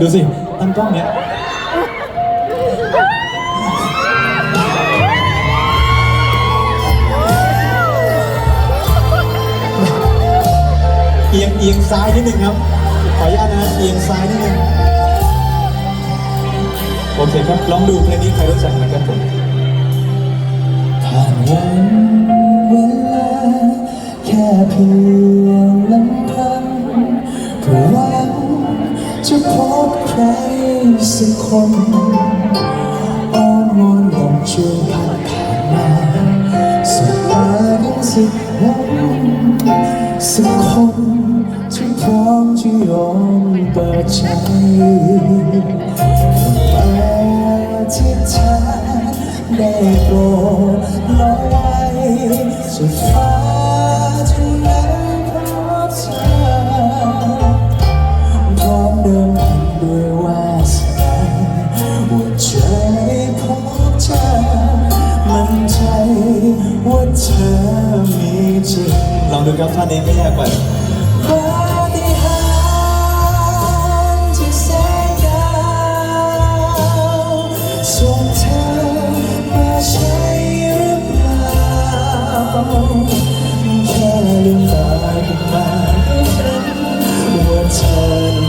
ดูสิตั้งกล้องเนี้ยเอียงเอียงซ้ายนิดนึงครับ ขออนุญาตนะ เอียงซ้ายนิดนึง โอเคครับ ลองดูเพลงนี้ใครรู้จักนะครับผม คนอ้อนวอนลมช่วยผ่านผ่านมาสบตากันสักวันสักคนที่พร้อมจะยอมเปิดใจปฏิฐานได้โปรด ดูครับท่านนี้ไม่ยากไปปาฏิหาริย์ที่แสนยาวส่งเธอมาใช่หรือเปล่าแค่ลืมตาขึ้นมาก็เห็นว่าเธอ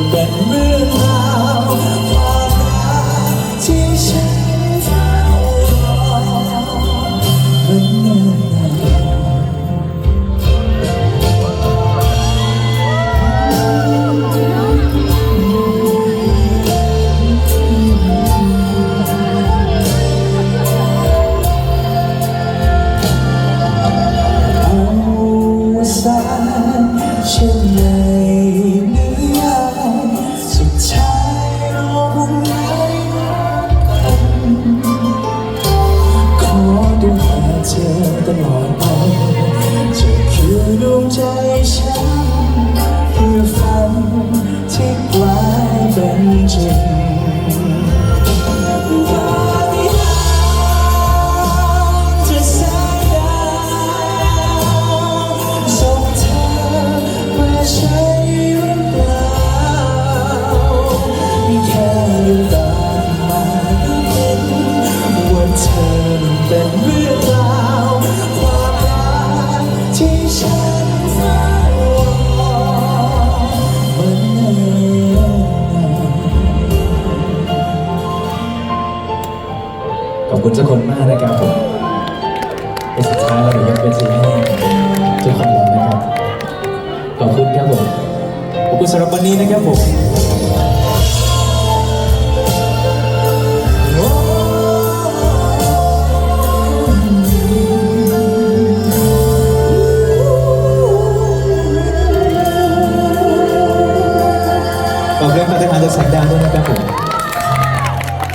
า อบคุณทุกคนมากนะครับผมเป็นสุดท้ายเรายกเป็นทีให้ทุกคนเลยนะครับขอบคุณครับผมขอบคุณสำหรับวันนี้นะครับผมขอบคุณปฏิหารย์จากแสงดาวด้วยนะครับผม